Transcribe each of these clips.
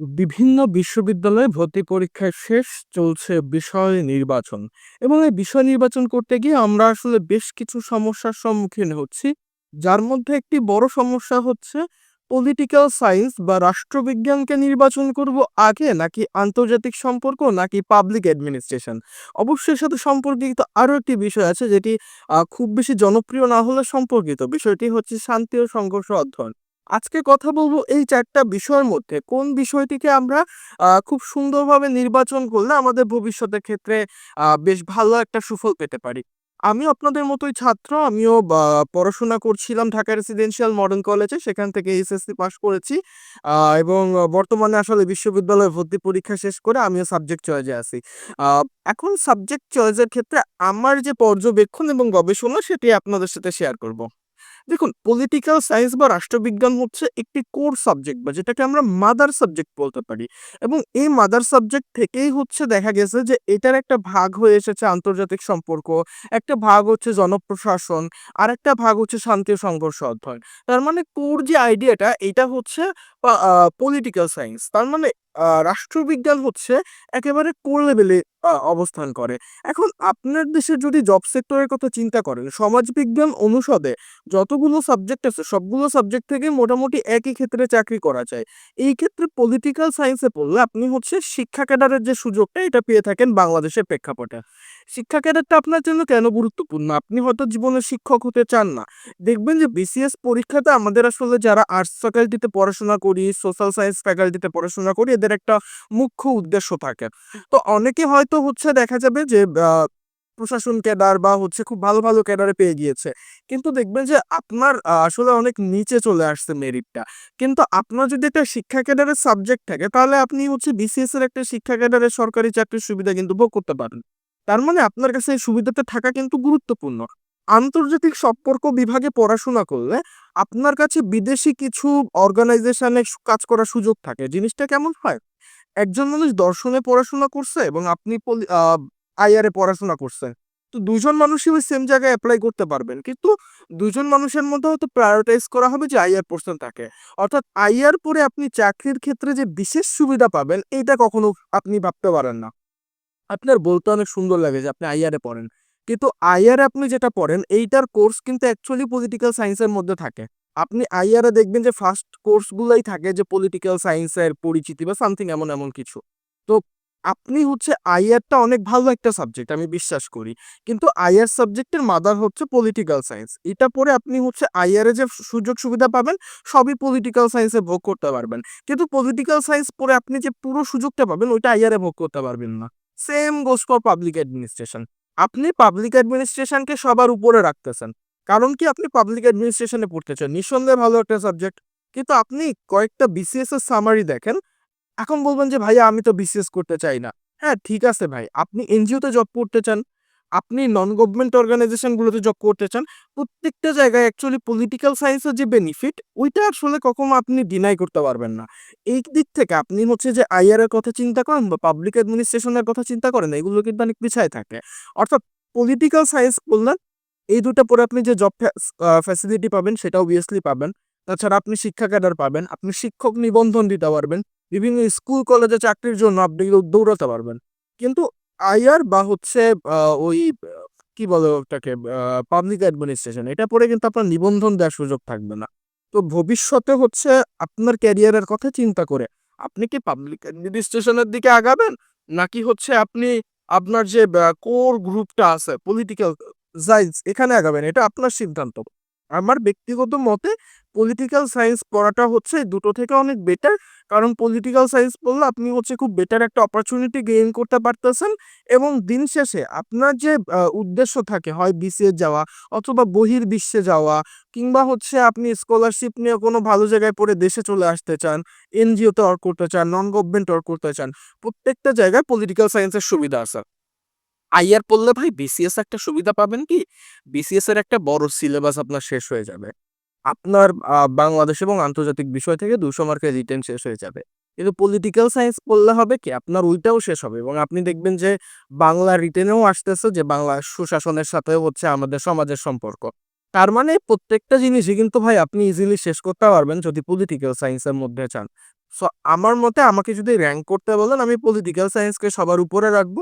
বিভিন্ন বিশ্ববিদ্যালয়ে ভর্তি পরীক্ষার শেষ চলছে বিষয় নির্বাচন। এবং এই বিষয় নির্বাচন করতে গিয়ে আমরা আসলে বেশ কিছু সমস্যার সম্মুখীন হচ্ছি। যার মধ্যে একটি বড় সমস্যা হচ্ছে পলিটিক্যাল সায়েন্স বা রাষ্ট্রবিজ্ঞানকে নির্বাচন করব আগে নাকি আন্তর্জাতিক সম্পর্ক নাকি পাবলিক অ্যাডমিনিস্ট্রেশন অবশ্যই সাথে সম্পর্কিত আরও একটি বিষয় আছে যেটি খুব বেশি জনপ্রিয় না হলে সম্পর্কিত। বিষয়টি হচ্ছে শান্তি ও সংঘর্ষ অধ্যয়ন। আজকে কথা বলব এই চারটা বিষয়ের মধ্যে। কোন বিষয়টিকে আমরা খুব সুন্দরভাবে নির্বাচন করলে আমাদের ভবিষ্যতের ক্ষেত্রে বেশ ভালো একটা সুফল পেতে পারি। আমি আপনাদের মতোই ছাত্র, আমিও পড়াশোনা করছিলাম ঢাকা রেসিডেন্সিয়াল মডার্ন কলেজে, সেখান থেকে এইচএসসি পাশ করেছি। এবং বর্তমানে আসলে বিশ্ববিদ্যালয়ে ভর্তি পরীক্ষা শেষ করে আমিও সাবজেক্ট চয়েসে আছি। এখন সাবজেক্ট চয়েজের ক্ষেত্রে আমার যে পর্যবেক্ষণ এবং গবেষণা, সেটি আপনাদের সাথে শেয়ার করব। দেখুন পলিটিক্যাল সায়েন্স বা রাষ্ট্রবিজ্ঞান হচ্ছে একটি কোর সাবজেক্ট বা যেটাকে আমরা মাদার সাবজেক্ট বলতে পারি। এবং এই মাদার সাবজেক্ট থেকেই হচ্ছে দেখা গেছে যে এটার একটা ভাগ হয়ে এসেছে আন্তর্জাতিক সম্পর্ক, একটা ভাগ হচ্ছে জনপ্রশাসন, আর একটা ভাগ হচ্ছে শান্তি সংঘর্ষ অধ্যয়ন। তার মানে কোর যে আইডিয়াটা এটা হচ্ছে পলিটিক্যাল সায়েন্স তার মানে রাষ্ট্রবিজ্ঞান হচ্ছে একেবারে কোর লেভেলে অবস্থান করে। এখন আপনার দেশে যদি জব সেক্টরের কথা চিন্তা করেন, সমাজবিজ্ঞান অনুষদে যতগুলো সাবজেক্ট আছে, সবগুলো সাবজেক্ট থেকে মোটামুটি একই ক্ষেত্রে চাকরি করা যায়। এই ক্ষেত্রে পলিটিক্যাল সায়েন্সে পড়লে আপনি হচ্ছে শিক্ষা ক্যাডারের যে সুযোগটা, এটা পেয়ে থাকেন বাংলাদেশের প্রেক্ষাপটে। শিক্ষা ক্যাডারটা আপনার জন্য কেন গুরুত্বপূর্ণ? আপনি হয়তো জীবনে শিক্ষক হতে চান না। দেখবেন যে বিসিএস পরীক্ষাতে আমাদের আসলে যারা আর্টস ফ্যাকাল্টিতে পড়াশোনা করি সোশ্যাল সায়েন্স ফ্যাকাল্টিতে পড়াশোনা করি, এদের একটা মুখ্য উদ্দেশ্য থাকে। তো অনেকে হয়তো হচ্ছে দেখা যাবে যে প্রশাসন ক্যাডার বা হচ্ছে খুব ভালো ভালো ক্যাডারে পেয়ে গিয়েছে। কিন্তু দেখবেন যে আপনার আসলে অনেক নিচে চলে আসছে মেরিটটা কিন্তু আপনার যদি একটা শিক্ষা ক্যাডারের সাবজেক্ট থাকে, তাহলে আপনি হচ্ছে বিসিএস এর একটা শিক্ষা ক্যাডারের সরকারি চাকরির সুবিধা কিন্তু ভোগ করতে পারেন। তার মানে আপনার কাছে এই সুবিধাটা থাকা কিন্তু গুরুত্বপূর্ণ। আন্তর্জাতিক সম্পর্ক বিভাগে পড়াশোনা করলে আপনার কাছে বিদেশি কিছু অর্গানাইজেশনে কাজ করার সুযোগ থাকে। জিনিসটা কেমন হয়? একজন মানুষ দর্শনে পড়াশোনা করছে এবং আপনি আইআরে পড়াশোনা করছেন তো দুজন মানুষই ওই সেম জায়গায় অ্যাপ্লাই করতে পারবেন। কিন্তু দুজন মানুষের মধ্যে হয়তো প্রায়োরিটাইজ করা হবে যে আইআর পোর্শন থাকে অর্থাৎ আইআর পরে আপনি চাকরির ক্ষেত্রে যে বিশেষ সুবিধা পাবেন, এইটা কখনো আপনি ভাবতে পারেন না। আপনার বলতে অনেক সুন্দর লাগে যে আপনি আইআরে পড়েন। কিন্তু আইআরে আপনি যেটা পড়েন, এইটার কোর্স কিন্তু অ্যাকচুয়ালি পলিটিক্যাল সায়েন্সের মধ্যে থাকে। আপনি আইআরে দেখবেন যে ফার্স্ট কোর্সগুলাই থাকে যে পলিটিক্যাল সায়েন্সের পরিচিতি বা সামথিং এমন এমন কিছু। তো আপনি হচ্ছে আইআরটা অনেক ভালো একটা সাবজেক্ট, আমি বিশ্বাস করি। কিন্তু আইআর সাবজেক্টের মাদার হচ্ছে পলিটিক্যাল সায়েন্স। এটা পরে আপনি হচ্ছে আইআরে যে সুযোগ সুবিধা পাবেন, সবই পলিটিক্যাল সায়েন্সে ভোগ করতে পারবেন। কিন্তু পলিটিক্যাল সায়েন্স পরে আপনি যে পুরো সুযোগটা পাবেন, ওইটা আইআরে ভোগ করতে পারবেন না। Same goes for public administration. আপনি পাবলিক অ্যাডমিনিস্ট্রেশনকে সবার উপরে রাখতেছেন। কারণ কি আপনি পাবলিক অ্যাডমিনিস্ট্রেশনে পড়তে চান। নিঃসন্দেহে ভালো একটা সাবজেক্ট। কিন্তু আপনি কয়েকটা বিসিএস এর সামারি দেখেন এখন বলবেন যে, ভাইয়া, আমি তো বিসিএস করতে চাই না। হ্যাঁ ঠিক আছে ভাই। আপনি এনজিওতে জব করতে চান, আপনি নন গভর্নমেন্ট অর্গানাইজেশনগুলোতে জব করতে চান, প্রত্যেকটা জায়গায় অ্যাকচুয়ালি পলিটিক্যাল সায়েন্সের যে বেনিফিট ওইটা আসলে কখনো আপনি ডিনাই করতে পারবেন না। এই দিক থেকে আপনি হচ্ছে যে আইআর এর কথা চিন্তা করেন বা পাবলিক অ্যাডমিনিস্ট্রেশনের কথা চিন্তা করেন, এগুলো কিন্তু অনেক পিছায় থাকে। অর্থাৎ পলিটিক্যাল সায়েন্স বললেন এই দুটো পরে আপনি যে জব ফ্যাসিলিটি পাবেন, সেটা অবভিয়াসলি পাবেন। তাছাড়া আপনি শিক্ষা ক্যাডার পাবেন, আপনি শিক্ষক নিবন্ধন দিতে পারবেন। বিভিন্ন স্কুল, কলেজে চাকরির জন্য আপনি দৌড়াতে পারবেন। কিন্তু আইআর বা হচ্ছে ওই, কি বলে ওটাকে পাবলিক অ্যাডমিনিস্ট্রেশন এটা পরে কিন্তু আপনার নিবন্ধন দেওয়ার সুযোগ থাকবে না। তো ভবিষ্যতে হচ্ছে আপনার ক্যারিয়ারের কথা চিন্তা করে আপনি কি পাবলিক অ্যাডমিনিস্ট্রেশনের দিকে আগাবেন? নাকি হচ্ছে আপনি আপনার যে কোর গ্রুপটা আছে পলিটিক্যাল সায়েন্স এখানে আগাবেন? এটা আপনার সিদ্ধান্ত। আমার ব্যক্তিগত মতে পলিটিক্যাল সায়েন্স পড়াটা হচ্ছে দুটো থেকে অনেক বেটার কারণ পলিটিক্যাল সায়েন্স পড়লে আপনি হচ্ছে খুব বেটার একটা অপরচুনিটি গেইন করতে পারতেছেন এবং দিন শেষে আপনার যে উদ্দেশ্য থাকে হয় বিসিএস যাওয়া অথবা বহির্বিশ্বে যাওয়া কিংবা হচ্ছে আপনি স্কলারশিপ নিয়ে কোনো ভালো জায়গায় পড়ে দেশে চলে আসতে চান এনজিওতে ওয়ার্ক করতে চান নন গভর্নমেন্ট ওয়ার্ক করতে চান, প্রত্যেকটা জায়গায় পলিটিক্যাল সায়েন্সের সুবিধা আছে। আইআর পড়লে ভাই বিসিএস একটা সুবিধা পাবেন কি? বিসিএস এর একটা বড় সিলেবাস আপনার শেষ হয়ে যাবে। আপনার বাংলাদেশ এবং আন্তর্জাতিক বিষয় থেকে দুশো মার্কের রিটেন শেষ হয়ে যাবে। কিন্তু পলিটিক্যাল সায়েন্স পড়লে হবে কি? আপনার ওইটাও শেষ হবে এবং আপনি দেখবেন যে বাংলা রিটেনেও আসতেছে যে বাংলা সুশাসনের সাথে হচ্ছে আমাদের সমাজের সম্পর্ক। তার মানে প্রত্যেকটা জিনিসই কিন্তু ভাই আপনি ইজিলি শেষ করতে পারবেন যদি পলিটিক্যাল সায়েন্সের মধ্যে চান। সো আমার মতে আমাকে যদি র্যাঙ্ক করতে বলেন, আমি পলিটিক্যাল সায়েন্সকে সবার উপরে রাখব।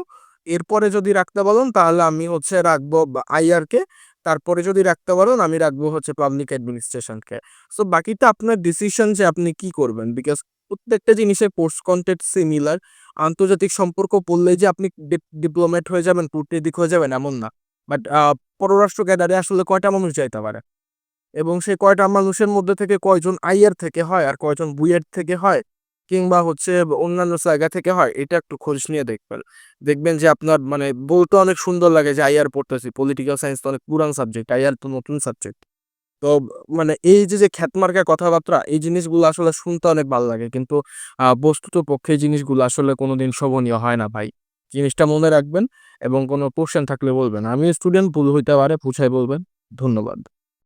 এরপরে যদি রাখতে বলেন তাহলে আমি হচ্ছে রাখব আইআরকে। তারপরে যদি রাখতে বলেন আমি রাখব হচ্ছে পাবলিক অ্যাডমিনিস্ট্রেশনকে। সো বাকিটা আপনার ডিসিশন যে আপনি কি করবেন। বিকজ প্রত্যেকটা জিনিসের কোর্স কনটেন্ট সিমিলার। আন্তর্জাতিক সম্পর্ক পড়লেই যে আপনি ডিপ ডিপ্লোমেট হয়ে যাবেন, কূটনীতিক হয়ে যাবেন এমন না। বাট পররাষ্ট্র ক্যাডারে আসলে কয়টা মানুষ যাইতে পারে? এবং সেই কয়টা মানুষের মধ্যে থেকে কয়জন আইআর থেকে হয় আর কয়জন বুয়েট থেকে হয় কিংবা হচ্ছে অন্যান্য জায়গা থেকে হয় এটা একটু খোঁজ নিয়ে দেখবেন। দেখবেন যে আপনার মানে বলতে অনেক সুন্দর লাগে যে আইআর পড়তেছি। পলিটিক্যাল সায়েন্স তো অনেক পুরান সাবজেক্ট। আইআর তো নতুন সাবজেক্ট। তো মানে এই যে, যে খ্যাতমার্কা কথাবার্তা এই জিনিসগুলো আসলে শুনতে অনেক ভালো লাগে। কিন্তু বস্তুত পক্ষে এই জিনিসগুলো আসলে কোনদিন শোভনীয় হয় না ভাই। জিনিসটা মনে রাখবেন এবং কোনো কোয়েশ্চেন থাকলে বলবেন। আমি স্টুডেন্ট ভুল হইতে পারে বুঝায় বলবেন। ধন্যবাদ।